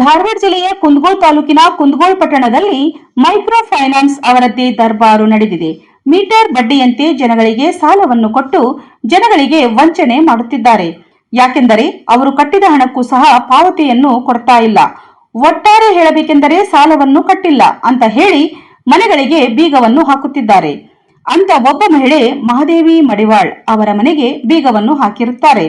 ಧಾರವಾಡ ಜಿಲ್ಲೆಯ ಕುಂದಗೋಳ ತಾಲೂಕಿನ ಕುಂದಗೋಳ ಪಟ್ಟಣದಲ್ಲಿ ಮೈಕ್ರೋ ಫೈನಾನ್ಸ್ ಅವರದ್ದೇ ದರ್ಬಾರು ನಡೆದಿದೆ. ಮೀಟರ್ ಬಡ್ಡಿಯಂತೆ ಜನಗಳಿಗೆ ಸಾಲವನ್ನು ಕೊಟ್ಟು ಜನಗಳಿಗೆ ವಂಚನೆ ಮಾಡುತ್ತಿದ್ದಾರೆ. ಯಾಕೆಂದರೆ ಅವರು ಕಟ್ಟಿದ ಹಣಕ್ಕೂ ಸಹ ಪಾವತಿಯನ್ನು ಕೊಡ್ತಾ ಇಲ್ಲ. ಒಟ್ಟಾರೆ ಹೇಳಬೇಕೆಂದರೆ ಸಾಲವನ್ನು ಕಟ್ಟಿಲ್ಲ ಅಂತ ಹೇಳಿ ಮನೆಗಳಿಗೆ ಬೀಗವನ್ನು ಹಾಕುತ್ತಿದ್ದಾರೆ. ಅಂತ ಒಬ್ಬ ಮಹಿಳೆ ಮಹಾದೇವಿ ಮಡಿವಾಳ್ ಅವರ ಮನೆಗೆ ಬೀಗವನ್ನು ಹಾಕಿರುತ್ತಾರೆ.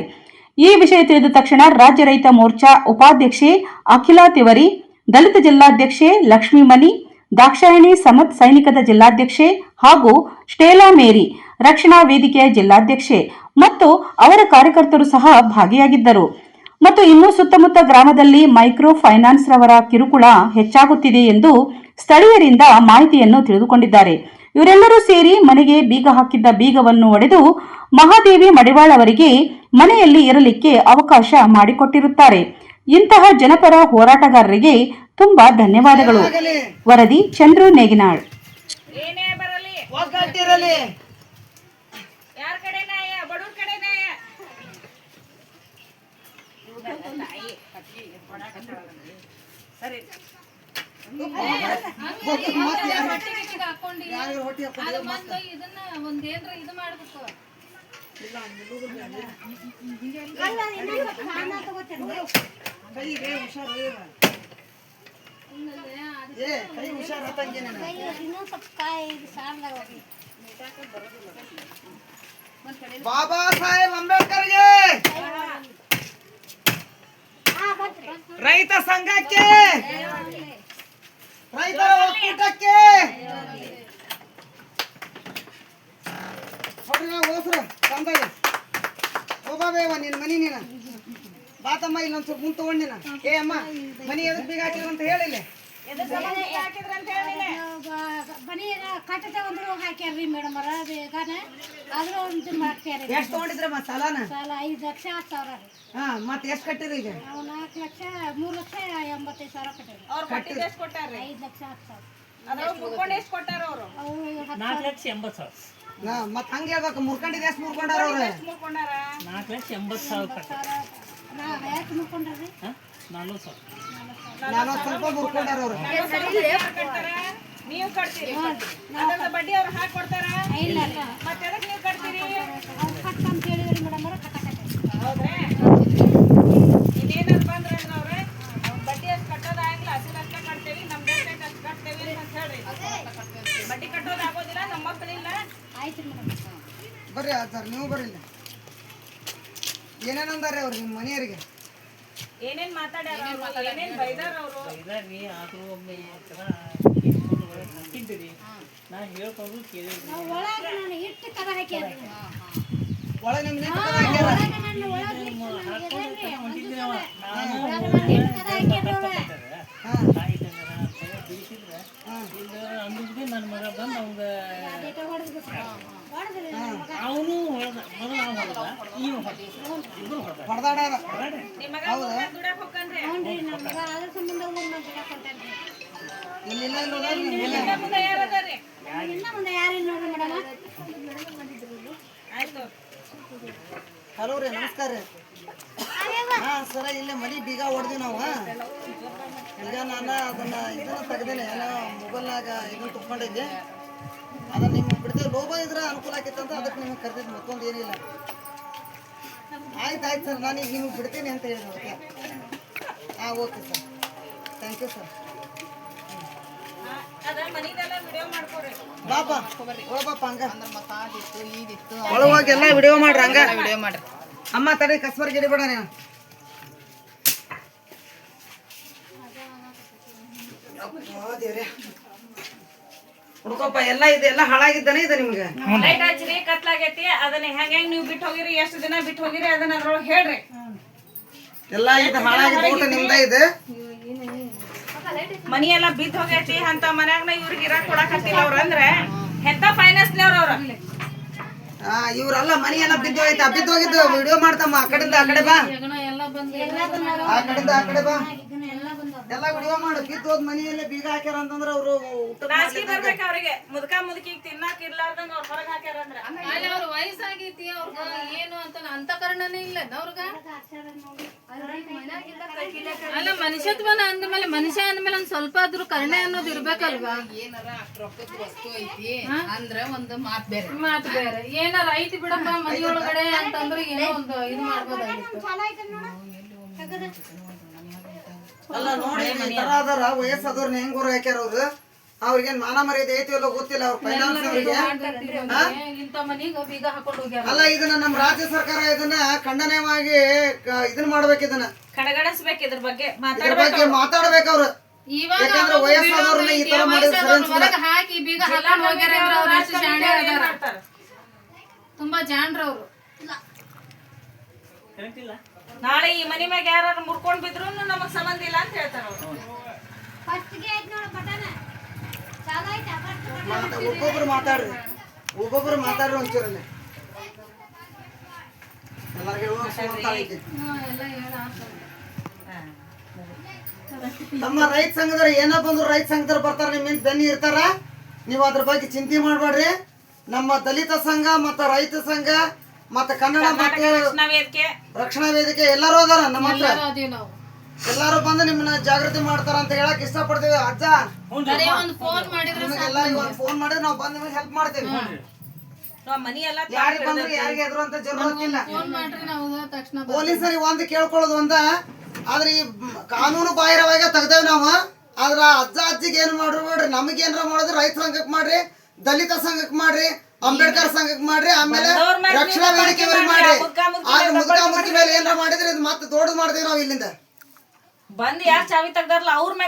ಈ ವಿಷಯ ತಿಳಿದ ತಕ್ಷಣ ರಾಜ್ಯ ರೈತ ಮೋರ್ಚಾ ಉಪಾಧ್ಯಕ್ಷೆ ಅಖಿಲಾ ತಿವರಿ, ದಲಿತ ಜಿಲ್ಲಾಧ್ಯಕ್ಷೆ ಲಕ್ಷ್ಮೀ ಮನಿ ದಾಕ್ಷಾಯಣಿ ಸಮತ್ ಸೈನಿಕದ ಜಿಲ್ಲಾಧ್ಯಕ್ಷೆ ಹಾಗೂ ಸ್ಟೇಲಾ ಮೇರಿ ರಕ್ಷಣಾ ವೇದಿಕೆಯ ಜಿಲ್ಲಾಧ್ಯಕ್ಷೆ ಮತ್ತು ಅವರ ಕಾರ್ಯಕರ್ತರು ಸಹ ಭಾಗಿಯಾಗಿದ್ದರು. ಮತ್ತು ಇನ್ನು ಸುತ್ತಮುತ್ತ ಗ್ರಾಮದಲ್ಲಿ ಮೈಕ್ರೋ ಫೈನಾನ್ಸ್ ರವರ ಕಿರುಕುಳ ಹೆಚ್ಚಾಗುತ್ತಿದೆ ಎಂದು ಸ್ಥಳೀಯರಿಂದ ಮಾಹಿತಿಯನ್ನು ತಿಳಿದುಕೊಂಡಿದ್ದಾರೆ. ಇವರೆಲ್ಲರೂ ಸೇರಿ ಮನೆಗೆ ಬೀಗ ಹಾಕಿದ್ದ ಬೀಗವನ್ನು ಒಡೆದು ಮಹಾದೇವಿ ಮಡಿವಾಳ್ ಅವರಿಗೆ ಮನೆಯಲ್ಲಿ ಇರಲಿಕ್ಕೆ ಅವಕಾಶ ಮಾಡಿಕೊಟ್ಟಿರುತ್ತಾರೆ. ಇಂತಹ ಜನಪರ ಹೋರಾಟಗಾರರಿಗೆ ತುಂಬಾ ಧನ್ಯವಾದಗಳು. ವರದಿ ಚಂದ್ರು ನೇಗಿನಾಳ್. ಸರಿ. ಬಾಬಾ ಸಾಹೇಬ್ ಅಂಬೇಡ್ಕರ್ಗೆ ಹೋಗಬೇವ ನಿನ್ನ ಮನಿ ನೀನ? ಬಾತಮ್ಮ ಇಲ್ಲೊಂದ್ ಸ್ವಲ್ಪ ಮುಂದೆ ತಗೊಂಡಿನ ಏ ಅಮ್ಮ ಮನಿ ಎದಕ್ ಬೀಗ ಹಾಕಿದ್ರು ಅಂತ ಹೇಳಿಲ್ಲ? ಹಾಕಿದ್ರ ಅಂತ ಹೇಳಿಲ್ಲ? ಮನಿ ಕಟ್ಟದ ಒಂದು ಹಾಕ್ಯಾರ್ರಿ ಮೇಡಮ್ ಮೇಡಮರ ಬೇಗನೆ. ಆದ್ರೂ ಒಂದು ಮಾಡ್ಕ್ಯಾರಿ ಎಷ್ಟು ತಗೊಂಡಿದ್ರಮ್ಮ ಸಾಲಾನ? ಸಾಲ ಐದು ಲಕ್ಷ ಹತ್ತು ಸಾವಿರ ರೀ. ಹಾ ಮತ್ತೆ ಎಷ್ಟು ಕಟ್ಟಿರಿ ಈಗ? ನಾವು ನಾಲ್ಕು ಲಕ್ಷ ಮೂರು ಲಕ್ಷ ಎಂಬತ್ತೈದು ಸಾವಿರ ಕಟ್ಟಿರಿ ಅವ್ರು ಕೊಟ್ಟಿದ್ದು ಎಷ್ಟು ಕೊಟ್ಟಾರ್ರಿ? ಐದು ಲಕ್ಷ ಹತ್ತು ಸಾವಿರ. ಅದ್ರ ಎಷ್ಟು ಕೊಟ್ಟಾರ ಅವರು? ಅವು ನಾಲ್ಕು ಲಕ್ಷ ಎಂಬತ್ತು ಸಾವಿರ. ನಾ ಮತ್ತೆ ಹಂಗೆ ಹೇಳ್ಬೇಕು ಮುರ್ಕೊಂಡಿದ್ ಎಷ್ಟ್ ಮುರ್ಕೊಂಡಾರ ಅವ್ರ? ನಾಲ್ಕು ಲಕ್ಷ ಎಂಬತ್ತು ಸಾವಿರ ನಲ್ವತ್ತು ನಲ್ವತ್ತು ಸ್ವಲ್ಪ ಮುರ್ಕೊಂಡಾರ ಅವ್ರು. ನೀವು ಕಟ್ತೀರಿ? ಬಡ್ಡಿ ಅವ್ರು ಹಾಕಿ ಕೊಡ್ತಾರ? ಇಲ್ಲ ಇಲ್ಲ. ಮತ್ತೆ ನೀವು ಕಟ್ತೀರಿ? ಅವ್ರು ಕಟ್ ಅಂತ ಹೇಳಿದ್ರಿ ಮೇಡಮ್ ಅವ್ರು ಹೌದ್ರಾ? ಇನ್ನೇನಾದ್ರು ಬಂದ್ರೆ ಅವ್ರೆ ಬಡ್ಡಿ ಅಷ್ಟು ಕಟ್ಟೋದು ಆಗಿಲ್ಲ ಕಟ್ತೇವಿ ಅಷ್ಟು ಕಟ್ತೇವಿ ಅಂತ ಹೇಳ್ರಿ. ಬಡ್ಡಿ ಕಟ್ಟೋದು ಆಗೋದಿಲ್ಲ ನಮ್ಮ ಮಕ್ಕಳಿಲ್ಲ ಆಯ್ತು ಮೇಡಮ್. ಬರ್ರಿ ಸರ್ ನೀವು ಬರ್ರಿ ಏನೇನು ಅಂದಾರೆ ಅವ್ರು ನಿಮ್ಮ ಮನೆಯವರಿಗೆ? ಏನೇನ್ ಮಾತಾಡ್ಯಾರ ಅವ್ರು? ಏನೇನ್ ಬೈದಾರ ಅವರು? ಇದಾರಿ ಆದರೂ ಒಮ್ಮೆ ಒಂಥರ ಕೊಟ್ಟಿದ್ದೀರಿ ನಾ ಹೇಳ್ಕೊಂಡು ಕೇಳಿದ್ರಿ ಒಳಗೆ ನಾನು ಇಟ್ಟು ಕದ ಹಾಕ್ಯಾರಿ. ಒಳಗೆ ನಿಮ್ಮ ನಿಂತು ಕದ ಹಾಕ್ಯಾರ. ಒಳಗೆ ನನ್ನ ಒಳಗೆ ಹಾಕೊಂಡು ಹೊಂಟಿದ್ದೀನಿ ಅವ. ನಾನು ನಾನು ಇಟ್ಟು ಕದ ಹಾಕ್ಯಾರಿ ಅವ್ರ. ಹಾ ತಾಯಿ ತಂದರ ಅಂತ ಬಿಡಿಸಿದ್ರೆ ಇಲ್ಲ ಅಂದಿದ್ವಿ ನನ್ನ ಮಗ ಬಂದು ಅವಂಗ ಅದೇಟೋ ಹೊಡೆದ್ಬಿಟ್ರು. ಹೊಡೆದ್ರಿ ನನ್ನ ಮಗ. ಅವನು ಹೊಡೆದ ಮೊದಲು ಅವ್ನು ಹೊಡೆದ ಇವ್ ಹೊಡೆದ ಇಬ್ಬರು ಹೊಡೆದ ಹೊಡೆದಾಡ್ಯಾರ ನಿಮ್ ಮಗ ಊರಾಗ್ ದುಡ್ಯಾಕ್ ಹೋಗ್ಕನ್ರಿ ಹ್ಞೂನ್ರಿ, ನನ್ನ ಮಗ ಅದ್ರ ಸಂಬಂಧ ಊರ್ ಮಂದಿ ಗಿಡ ಕೊಟ್ಟಾನ್ರಿ. ಇಲ್ಲಿ ಇಲ್ಲ ಇಲ್ಲ ಇಲ್ಲ, ಇಲ್ಲಿ ಇಲ್ಲ. ಹಿಂದೆ ಮುಂದೆ ಯಾರದಾರಿ ಇನ್ನ ಮುಂದೆ ಯಾರಿಲ್ಲ ನೋಡ್ರಿ ಮೇಡಮ್ ಆಯ್ತು ಹಲೋ ರೀ ನಮಸ್ಕಾರ ರೀ. ಹಾ ಸರ ಇಲ್ಲೇ ಮನೆ ಬೀಗ ಹೊಡೆದ್ವಿ ನಾವು ಈಗ ನಾನು ಅದನ್ನ ಇದನ್ನ ತೆಗ್ದೇನೆ ಏನೋ ಮೊಬೈಲ್ನಾಗ ಇದನ್ನ ತುಕೊಂಡಿದ್ದೆ ಅದನ್ನ ನಿಮ್ಗೆ ಬಿಡ್ತೇವೆ. ಲೋಬ ಇದ್ರೆ ಅನುಕೂಲ ಆಕೈತೆ ಅಂತ ಅದಕ್ಕೆ ನಿಮ್ಗೆ ಕರೆದಿದ್ದು ಮತ್ತೊಂದು ಏನಿಲ್ಲ. ಆಯ್ತು ಆಯ್ತು ಸರ್, ನಾನು ಈಗ ಬಿಡ್ತೀನಿ ಅಂತ ಹೇಳಿದೆ ಓಕೆ ಹಾಂ okay sir. Thank you sir video ಮಾಡ್ರಿ ವಿಡಿಯೋ ಮಾಡ್ರಿ ಅಮ್ಮ, ತಡಿ ಕಸ್ಬರ್ ಗಿಡ ಬಿಡ ನೀವು ಹುಡ್ಕೋಪ್ಪ ಎಲ್ಲ ಇದೆ ಎಲ್ಲ ಹಾಳಾಗಿದ್ದಾನೆ ಇದೆ ನಿಮ್ಗೆ. ಲೈಟ್ ಹಚ್ಚಿರಿ ಕತ್ಲಾಗೈತಿ ಅದನ್ನ ಹೆಂಗ್ ಹೆಂಗ್ ನೀವು ಬಿಟ್ಟು ಹೋಗಿರಿ ಎಷ್ಟು ದಿನ ಬಿಟ್ಟು ಹೋಗಿರಿ ಅದನ್ನ ಅದ್ರೊಳಗೆ ಹೇಳ್ರಿ. ಎಲ್ಲ ಇದು ಹಾಳಾಗಿದೆ ಊಟ ನಿಮ್ದ ಇದೆ. ಮನಿ ಎಲ್ಲ ಬಿದ್ದು ಹೋಗೈತಿ ಅಂತ ಮನ್ಯಾಗ ಇವ್ರಿಗೆ ಇರಾಕ್ ಕೊಡಕ್ ಹತ್ತಿಲ್ಲ ಅವ್ರ ಅಂದ್ರೆ ಹೆತ್ತ ಫೈನಾನ್ಸ್ನವ್ರ ಅವ್ರ ಆ ಇವ್ರೆಲ್ಲ ಮನಿ ಎಲ್ಲ ಬಿದ್ದು ಹೋಯ್ತಾ ಬಿದ್ದು ಹೋಗಿದ್ದು ವಿಡಿಯೋ ಮಾಡ್ತಮ್ಮ ಆ ಕಡೆಯಿಂದ ಆ ಕಡೆ ಬಾ. ಆ ಕಡೆಯಿಂದ ಆ ಕಡೆ ಬಾ. ಎಲ್ಲ ವಿಡಿಯೋ ಮಾಡು ಹೋದ್ ಮನೆಯಲ್ಲೇ ಬೀಗ ಹಾಕ್ಯಾರ ಅಂತಂದ್ರೆ ಅವರು ಊಟ ನಾಚಿಕೆ ಬರ್ಬೇಕು ಅವ್ರಿಗೆ. ಮುದ್ಕ ಮುದುಕಿ ತಿನ್ನಾಕ ಇರ್ಲಾರ್ದಂಗ ಅವ್ರ ಹೊರಗೆ ಹಾಕ್ಯಾರ ಅಂದ್ರೆ. ಅಲ್ಲಿ ಅವ್ರ ವಯಸ್ಸಾಗೈತಿ ಅವ್ರಗ ಏನು ಅಂತ ಅಂತಕರಣನೇ ಇಲ್ಲ ಅವ್ರಗ. ಅಲ್ಲ ಮನುಷ್ಯತ್ವನ ಅಂದ್ಮೇಲೆ ಮನುಷ್ಯ ಅಂದ್ಮೇಲೆ ಒಂದ್ ಸ್ವಲ್ಪ ಆದ್ರೂ ಕರ್ಣೆ ಅನ್ನೋದು ಇರ್ಬೇಕಲ್ವಾ? ಏನಾರ ರೊಕ್ಕದ ವಸ್ತು ಐತಿ ಅಂದ್ರ ಒಂದು ಮಾತ್ ಬೇರೆ. ಮಾತು ಬೇರೆ. ಏನಾರ ಐತಿ ಬಿಡಪ್ಪ ಮನೆಯೊಳಗಡೆ ಅಂತಂದ್ರೆ ಏನೋ ಒಂದು ಇದು ಮಾಡ್ಬೋದಾಗಿತ್ತು ಚಾಲು ಆಯ್ತು ನೋಡು ತೆಗದು. ಅಲ್ಲ ನೋಡಿ ಈ ತರ ಅದಾರ ವಯಸ್ಸಾದವ್ರನ್ನ ಹೆಂಗ್ ಗುರು ಹಾಕ್ಯಾರ ಅವ್ರು? ಅವ್ರಿಗೇನ್ ಮಾನ ಮರ್ಯಾದೆ ಐತಿ ಇಲ್ಲೋ ಗೊತ್ತಿಲ್ಲ ಅವ್ರ ಫೈನಾನ್ಸ್ ಅವರಿಗೆ? ಇಂಥ ಮನಿಗ ಬೀಗ ಹಾಕೊಂಡು ಹೋಗ್ಯಾರ. ಅಲ್ಲ ಇದನ್ನ ನಮ್ಮ ರಾಜ್ಯ ಸರ್ಕಾರ ಇದನ್ನ ಖಂಡನೀಯವಾಗಿ ಇದನ್ನ ಮಾಡ್ಬೇಕು ಇದನ್ನ. ಕಡೆಗಣಿಸ್ಬೇಕು ಇದ್ರ ಬಗ್ಗೆ. ಇದ್ರ ಮಾತಾಡ್ಬೇಕು ಬಗ್ಗೆ ಮಾತಾಡ್ಬೇಕು ಅವ್ರು. ಯಾಕಂದ್ರೆ ಅವ್ರು ವಯಸ್ಸಾದವ್ರನ್ನ ಈ ತರ ಮಾಡಿದ್ರೆ ಸರಿ ಅನ್ಸಲ್ಲ. ಹಾಕಿ ಬೀಗ ಹಾಕೊಂಡು ಹೋಗ್ಯಾರ ಅಂದ್ರೆ ಅವ್ರು ಎಷ್ಟು ಜಾಣ್ರೆ ಅದಾರ. ತುಂಬಾ ಜಾಣ್ರ ಅವ್ರು. ಇಲ್ಲ. ನಾಳೆ ಈ ಮನಿ ಮ್ಯಾಗ ಯಾರು ಮುರ್ಕೊಂಡ್ ಬಿದ್ರು ನಮಗ್ ಸಂಬಂಧ ಇಲ್ಲ ಅಂತ ಹೇಳ್ತಾರ ಒಬ್ಬೊಬ್ರು ಮಾತಾಡ್ರಿ. ಒಬ್ಬೊಬ್ರು ಮಾತಾಡ್ರಿ ಒಂಚೂರಲ್ಲಿ. ತಮ್ಮ ರೈತ ಸಂಘದವ್ರು ಏನ ಬಂದ್ರು ರೈತ ಸಂಘದವ್ರು ಬರ್ತಾರ ನಿಮ್ಮ ದನಿ ಬೆನ್ನಿ ಇರ್ತಾರ ನೀವು ಅದ್ರ ಬಗ್ಗೆ ಚಿಂತೆ ಮಾಡಬೇಡ್ರಿ. ನಮ್ಮ ದಲಿತ ಸಂಘ ಮತ್ತು ರೈತ ಸಂಘ ಮತ್ತು ಕನ್ನಡ ಮತ್ತು ರಕ್ಷಣಾ ವೇದಿಕೆ. ರಕ್ಷಣಾ ವೇದಿಕೆ ಎಲ್ಲರೂ ಅದಾರ ನಮ್ಮ ಹತ್ರ? ಅದೀವಿ ನಾವು. ಎಲ್ಲರೂ ಬಂದು ನಿಮ್ಮನ್ನ ಜಾಗೃತಿ ಮಾಡ್ತಾರ ಅಂತ ಹೇಳಕ್ ಇಷ್ಟಪಡ್ತೀವಿ. ಅಜ್ಜ ಬರೀ ಒಂದ್ ಫೋನ್ ಮಾಡಿದ್ರೆ ಫೋನ್ ಮಾಡಿದ್ರೆ ನಾವು ಬಂದು ನಿಮಗೆ ಹೆಲ್ಪ್ ಮಾಡ್ತೀವಿ. ನಾವ್ ಮನಿ ಎಲ್ಲಾ ಯಾರಿಗೆ ಬಂದ್ರು ಯಾರಿಗೆ ಎದುರು ಅಂತ ಜರುರತ್ತಿಲ್ಲ ಫೋನ್ ಮಾಡ್ರಿ ನಾವು ತಕ್ಷಣ. ಪೊಲೀಸರಿಗೆ ಒಂದು ಕೇಳ್ಕೊಳ್ಳೋದು ಒಂದ. ಆದ್ರೆ ಈ ಕಾನೂನು ಬಾಹಿರವಾಗಿ ತೆಗ್ದೇವ್ ನಾವು. ಆದ್ರ ಅಜ್ಜ ಅಜ್ಜಿಗೆ ಏನ್ ಮಾಡ್ರಿ ನಮಗೇನ್ರ ಮಾಡಿದ್ರೆ ರೈತ ಸಂಘಕ್ಕೆ ಮಾಡ್ರಿ ದಲಿತ ಸಂಘಕ್ಕೆ ಮಾಡ್ರಿ ಅಂಬೇಡ್ಕರ್ ಸಂಘಕ್ಕೆ ಮಾಡ್ರಿ ಆಮೇಲೆ ರಕ್ಷಣಾ ವೇದಿಕೆ ಮಾಡ್ರಿ, ಆದ್ರೆ ಮೇಲೆ ಮುದ್ಕ ಮೇಲೆ ಏನಾರ ಮಾಡಿದ್ರೆ ಇದು ಮತ್ತೆ ದೊಡ್ಡದು ಮಾಡ್ತೀವಿ ನಾವು ಇಲ್ಲಿಂದ. ಬಂದ್ ಯಾರು ಚಾವಿ ತೆಗ್ದಾರಲ್ಲ ಅವ್ರ ಮ್ಯಾಗ